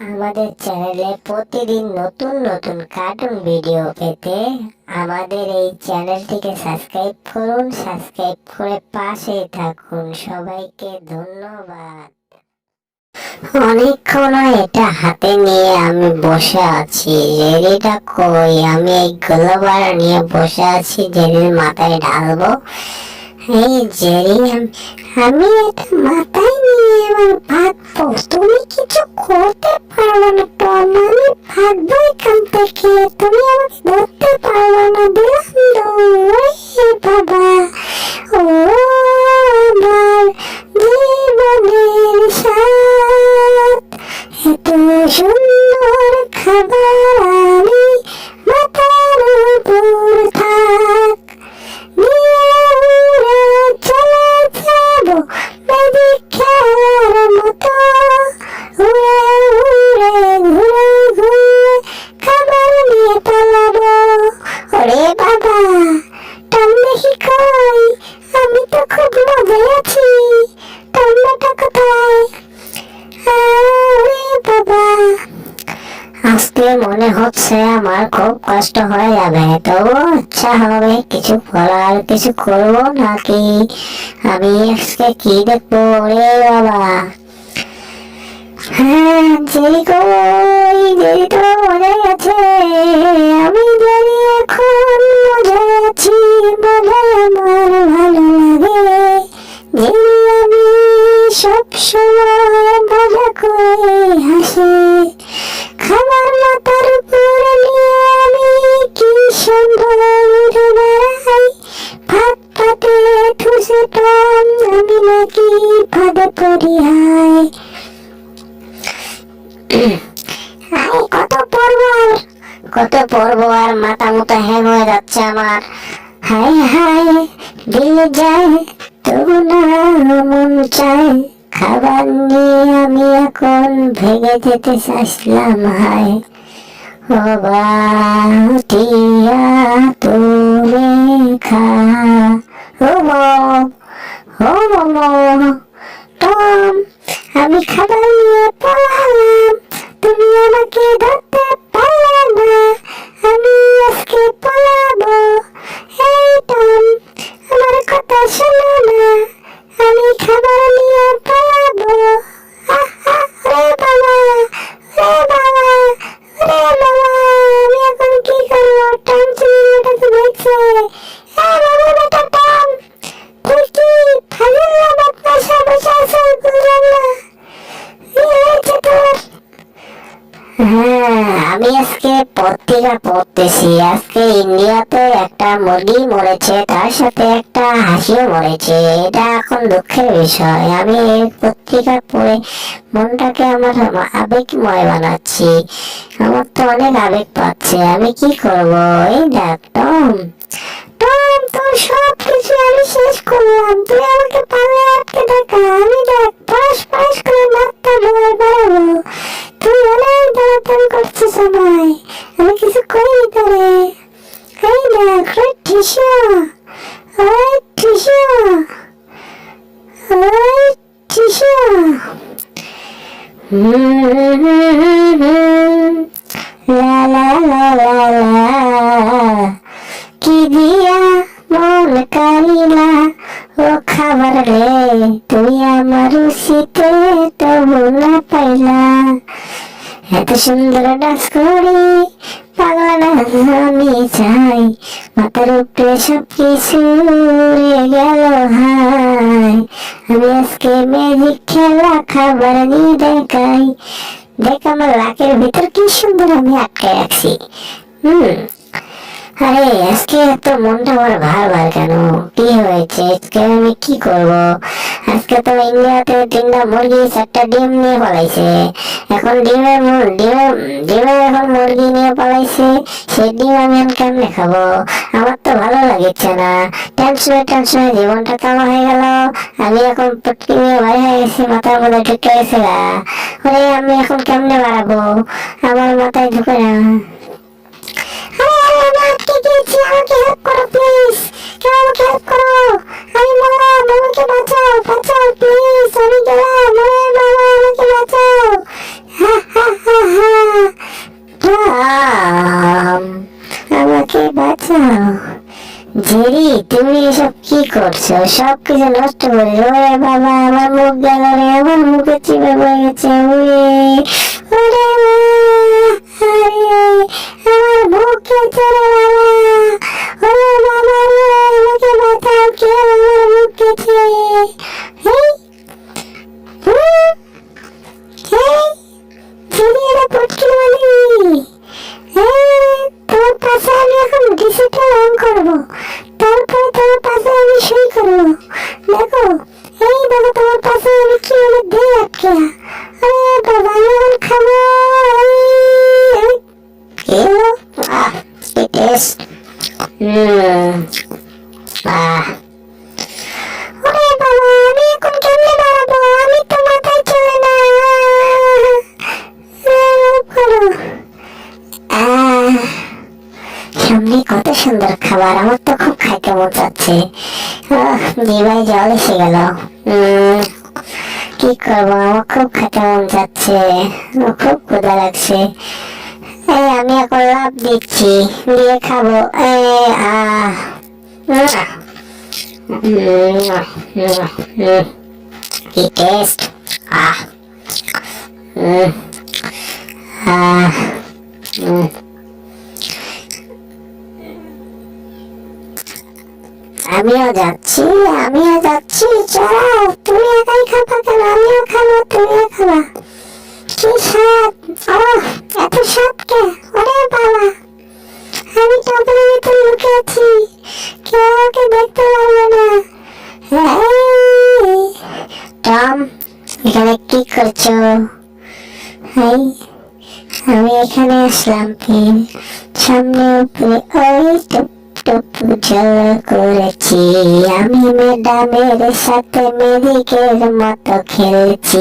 আমাদের চ্যানেলে প্রতিদিন নতুন নতুন কার্টুন ভিডিও পেতে আমাদের এই চ্যানেলটিকে সাবস্ক্রাইব করুন সাবস্ক্রাইব করে পাশেই থাকুন। সবাইকে ধন্যবাদ। অনেকক্ষণ এটা হাতে নিয়ে আমি বসে আছি। জেরিটা কই? আমি এই গ্লোবার নিয়ে বসে আছি, জেরির মাথায় ঢালবো। এই জেরি, আমি এটা মাথায় এবার ভাগবো তুমি কিছু করতে পারবে না টম আমি ভাগবো এখান থেকে তুমি আমাকে ধরতে পারবে না দিলাম দৌড় বাবা। ও আমার জীবনের সাথ এত সুন্দর খাবার আমি মাথার উপর হয়ে যাবে? তবু ইচ্ছা হবে কিছু করার, কিছু করব নাকি? আমি আজকে কি দেখব রে বাবা? হ্যাঁ তো মনে আমি জানি আমার ভালো লাগে। আমি করে হাসি। আমার হাই হাই দিলে যায়, তবু না মন চায়। খাবার নিয়ে আমি এখন ভেঙে যেতে চাইছিলাম হাই ও বাটিয়া তুমি খা, ও ও টম, আমি খাবার নিয়ে পড়ালাম তুমি আমাকে ধরতে পড়তেছি আজকে ইন্ডিয়াতে একটা মুরগি মরেছে, তার সাথে একটা হাসিও মরেছে। এটা এখন দুঃখের বিষয়। আমি এই পত্রিকা পড়ে মনটাকে আমার আবেগময় বানাচ্ছি। আমার তো অনেক আবেগ পাচ্ছে। আমি কি করব? এই দেখ, টম। টম, তোর সব কিছু আমি শেষ করলাম। তুই আমাকে আটকে দেখা আমি দেখ, পাশ পাশ করে তুই অনেক করছিস আমায় আমি কিছু করিনি তোরে এই দেখ টিসু ওই টিসু ওই টিসু লা লা লা লা লা। কি দিয়া মন কালিলা, ও খাবার রে তুই আমার শীতে তবু না পাইলা। এত সুন্দর ডান্স করি আমি চাই মাথার উপরে সব কিছু উড়ে গেল হাই আমি আজকে ম্যাজিক খেলা খাবার নিয়ে দেখাই দেখ আমার লাকের ভিতর কি সুন্দর আমি আটকে রাখছি হুম আরে, আজকে এত মনটা আমার ভার ভার কেন? কি হয়েছে? আজকে আমি কি করব? আজকে তো ইন্ডিয়াতে তিনটা মুরগি, চারটা ডিম নিয়ে পালাইছে। এখন ডিমের মু- ডিমের ডিমের এখন মুরগি নিয়ে পালাইছে। সেই ডিম আমি এখন কেমনে খাব? আমার তো ভালো লাগছে না। টেনশনে টেনশনে জীবনটা আমার হয়ে গেল। আমি এখন পটকি নিয়ে বাড়ি হয়ে গেছি, মাথার মধ্যে ঢুকে গেছে গা। আমি এখন কেমনে বাড়াবো? আমার মাথায় ঢুকে না। আমি আটকে আমাকে হেল্প করো প্লিজ কেউ আমাকে হেল্প করো আমি মালা বাবাকে বাঁচাও বাঁচাও প্লিজ আমি গেলাম ওরে বাবা আমাকে বাঁচাও আমাকে বাঁচাও জেরি তুমি এসব কি করছ সব কিছু নষ্ট করে ওরে বাবা আমার মুখ গেল রে আমার মুখে চিপে পড়ে গেছে উয়ে কত সুন্দর খাবার, আমার তো খুব খাইতে মন চাচ্ছে। জিভায় জল এসে গেল। কি করব? আমার খুব খেতে মন যাচ্ছে খুব ক্ষুধা লাগছে। এই, আমি এখন লাভ দিচ্ছি। দিয়ে খাব। এ আহ কি টেস্ট? আহ আমিও যাচ্ছি আমিও যাচ্ছি। চল, তুমি একাই খাবা কেন? আমিও খাব, তুমিও খাবা। কি স্বাদ? ওহ এত স্বাদ কে? ওরে বাবা, আমি টপের ভিতর লুকে আছি। কেউ আমাকে দেখতে পারবে না। টম, এখানে কি করছ? এই আমি এখানে আসলাম সামনে উপরে, ওই টুপ টুপ জল করেছি আমি ম্যাডামের সাথে মেরিকের মতো খেলছি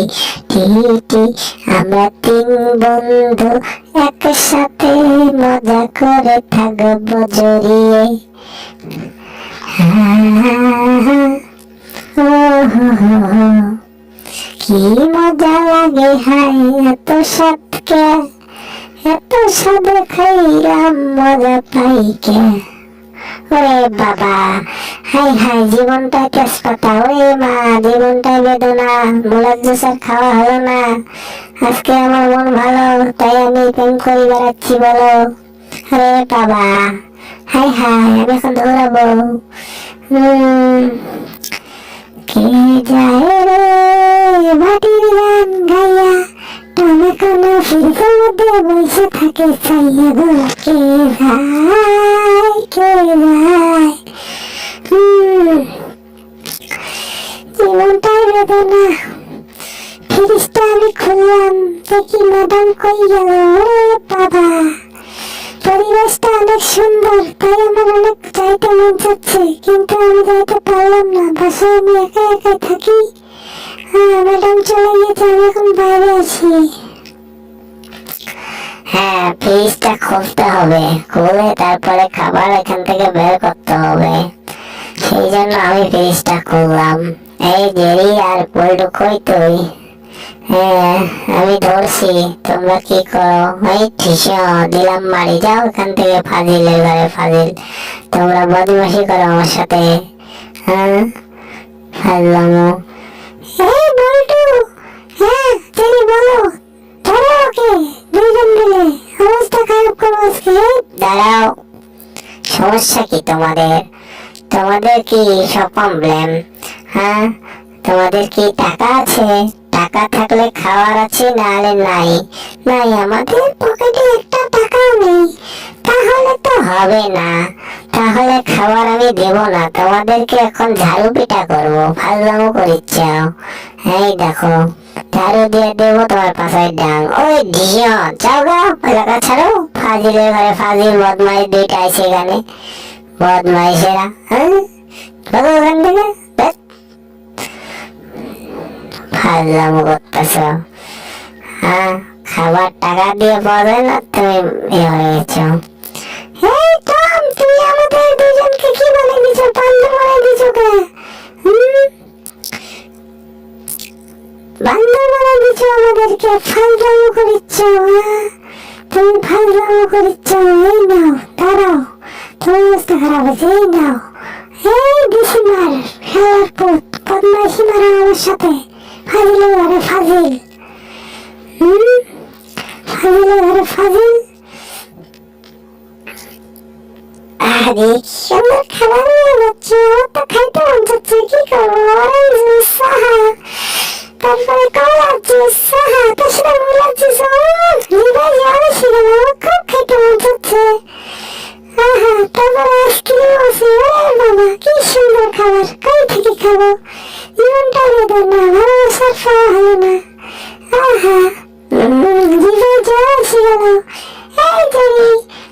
টিটি আমরা তিন বন্ধু একসাথে মজা করে থাকব জড়িয়ে কি মজা লাগে হাই এত সাতকে এত সাদে খাইলাম মজা পাই কে ওরে বাবা। হাই হাই জীবনটা তেজপাতা। ওরে মা জীবনটা বেদনা। মুলার জুসের খাওয়া হলো না। আজকে আমার মন ভালো, তাই আমি প্রেম করি, বেড়াচ্ছি, বলো। আরে বাবা। হাই হাই, আমি এখন দৌড়াবো। কে যায় রে? মাটির গান গাইয়া তুমি কোনো ফিরকের মধ্যে বসে থাকে চাইয়া গো। কে যায়? দেখি কই গেল বাবা। পরিবেশটা অনেক সুন্দর, তাই আমার অনেক যাইতে মন চাচ্ছে, কিন্তু আমি যাইতে পারলাম না। বাসায় আমি একা একা থাকি। হ্যাঁ ম্যাডাম চলে গেছে, আমি এখন বাইরে আছি। হ্যাঁ ফ্রিজটা খুলতে হবে, খুলে তারপরে খাবার এখান থেকে বের করতে হবে। সেই জন্য আমি ফ্রিজটা খুললাম। এই জেরি আর পল্টু কই তুই। হ্যাঁ আমি ধরছি। তোমরা কি করো? এই ঠিসো, দিলাম বাড়ি। যাও এখান থেকে ফাজিলের ঘরে ফাজিল। তোমরা বদমাসি করো আমার সাথে। হ্যাঁ? ফাজলামো বল্টু! হ্যাঁ জেরি বলো। অবস্থা খারাপ করো আজকে। সমস্যা কি তোমাদের? তোমাদের কি সব প্রবলেম হ্যাঁ? তোমাদের কি টাকা আছে? টাকা থাকলে খাওয়ার আছে, নাহলে নাই। নাই, আমাদের পকেটে একটা টাকাও নেই। তাহলে তো হবে না। তাহলে খাবার আমি দেব না। তোমাদেরকে এখন ঝাড়ু পিটা করব। ফাজলামো করিচ্ছাও। এই দেখো, ঝাড়ু দিয়ে দেবো তোমার পাশায় ডাং। ওই ঢিও যাও গা, এলাকা ছাড়ো। ফাজিলের ঘরে ফাজিল, বদমাইশ দুইটা আছে এখানে। বদমাইশেরা হ্যাঁ? ওখান থেকে। ফাজলামো করতেছ। হ্যাঁ খাবার টাকা দিয়ে পাবে না? তুমি এ হয়ে গেছো। দুজনকে কি বলে দিছো? দিছো আমাদেরকে হ্যাঁ? তুমি নাও খারাপ এই নাও। এই দিছি মার মারা আমার সাথে। 한국어를 파질 응? 한국어를 파질 아니 기억을 가만히 어떡할 때 먼저 즐기고 오렌지 싸하? 빨리빨리 꺼야지 싸하. 다시는 몰라지서 니가 여러 시간 오고 그때 먼저 즐 ফাজিলে ঘরে ফাজিল হুম ফাজিলে ঘরে ফাজিল আরে সুন্দর খাবার নিয়ে যাচ্ছে আমার তো খাইতে মন চাচ্ছে কি করব অরেঞ্জ জুস সাহা তারপরে কলা জুস সাহা তার সাথে মুলা জুস লিভার জল এসে গেল আমার খুব খাইতে মন চাচ্ছে আহা তারপরে আইসক্রিম আছে ওরে বাবা কি সুন্দর খাবার কই থেকে খাব জীবনটা বেদনা ভালোবাসার পাওয়া হলো না আহা জিভে জল এসে গেল এই জরি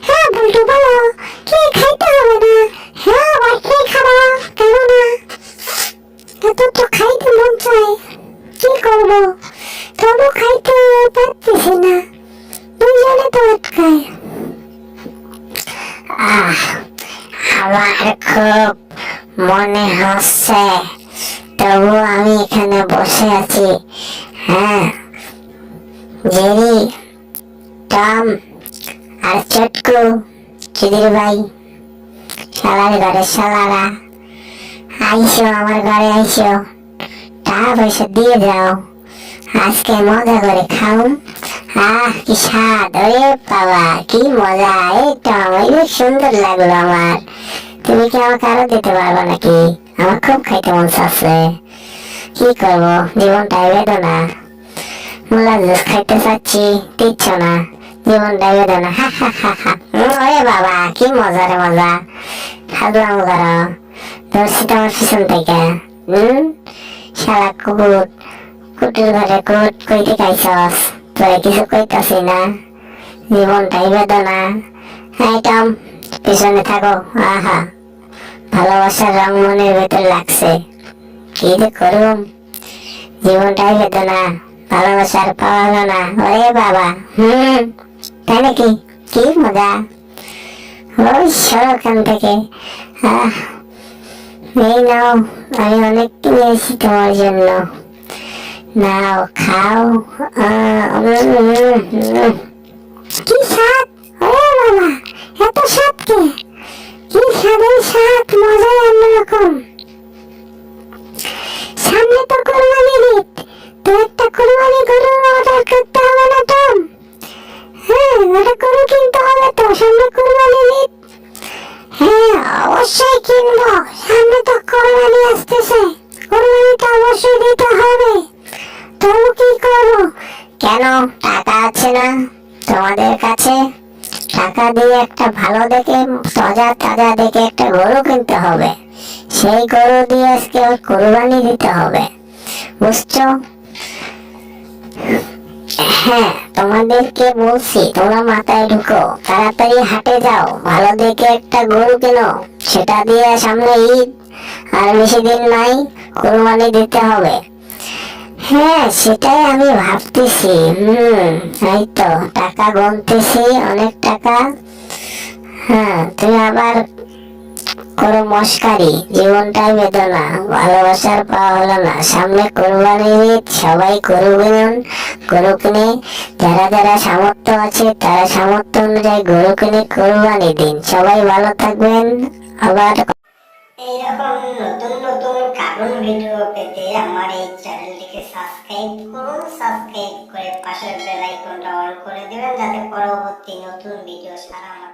হ্যাঁ বলটু বলো কি খাইতে হবে না হ্যাঁ বাচ্চাই খাব কেন না এত তো খাইতে মন চায় কি করব তবু খাইতে পারতেছি না দুজনে তো আটকায় আহ আমার খুব মনে হচ্ছে। তবু আমি এখানে বসে আছি। হ্যাঁ জেরি, টম আর চটকু চিদির ভাই? শালার ঘরে শালারা। আইসো, আমার ঘরে আইসো। টাকা পয়সা দিয়ে যাও। আজকে মজা করে খাও আহ, কি স্বাদ ওরে বাবা, কি মজা। এই টম অনেক সুন্দর লাগল আমার। তুমি কি আমাকে আরও দিতে পারবে নাকি? আমার খুব খাইতে মন চাচ্ছে। কি করব? জীবনটাই বেদনা। মোলা জুস খাইতে চাচ্ছি, দিচ্ছ না। জীবনটাই বেদনা। হা হা হা হা। ওরে বাবা, কি মজা রে মজা। ফাজলাম করো ধরছি তো আমার পিছন থেকে। হুম শালা কুকুর। কুটির ঘরে কুট কইতে খাইছস তোরে কিছু কইতাছি না। জীবনটাই বেদনা একদম পিছনে থাকো। আহা, ভালোবাসার রং মনের ভেতর লাগছে। কি যে করুম? জীবনটাই বেদনা ভালোবাসার পাওয়া হলো না। ওরে বাবা, হুম, তাই নাকি? কি মজা। ওই সরকান থেকে। আহ, এই নাও, আমি অনেক কিনে তোমার জন্য। নাও খাও উম, উম, উম। কি স্বাদ ওরে বাবা এত স্বাদ কে কি স্বাদের স্বাদ মজাই অন্যরকম। সামনে তো কোরবানি ঈদ। তো একটা কোরবানি গরু অর্ডার করতে হবে না টম হ্যাঁ ওটা গরু কিনতে হবে তো সামনে কোরবানি ঈদ। হ্যাঁ অবশ্যই কিনবো। সামনে তো কোরবানি আসতেছে। কোরবানিটা অবশ্যই দিতে হবে। তবু কি করব কেন টাকা আছে না? তোমাদের কাছে টাকা দিয়ে একটা ভালো দেখে তাজা তাজা দেখে একটা গরু কিনতে হবে। সেই গরু দিয়ে আজকে ওর কোরবানি দিতে হবে। বুঝছ? হ্যাঁ তোমাদেরকে বলছি, তোমরা মাথায় ঢুকো, তাড়াতাড়ি হাটে যাও, ভালো দেখে একটা গরু কেনো। সেটা দিয়ে সামনে ঈদ, আর বেশি দিন নাই, কোরবানি দিতে হবে। হ্যাঁ সেটাই আমি ভাবতেছি। এই তো, টাকা অনেক টাকা। হ্যাঁ আবার করো মস্কারি, জীবনটাই বেদনা, ভালোবাসার পাওয়া হলো না। সামনে কোরবানি সবাই কিনুন, গরু কিনে, যারা যারা সামর্থ্য আছে, তারা সামর্থ্য অনুযায়ী গরু কিনে কোরবানি দিন। সবাই ভালো থাকবেন, আবার এইরকম নতুন নতুন কার্টুন ভিডিও পেতে আমার এই চ্যানেলটিকে সাবস্ক্রাইব করুন সাবস্ক্রাইব করে পাশের বেল আইকনটা অন করে দেবেন, যাতে পরবর্তী নতুন ভিডিও সারা আমার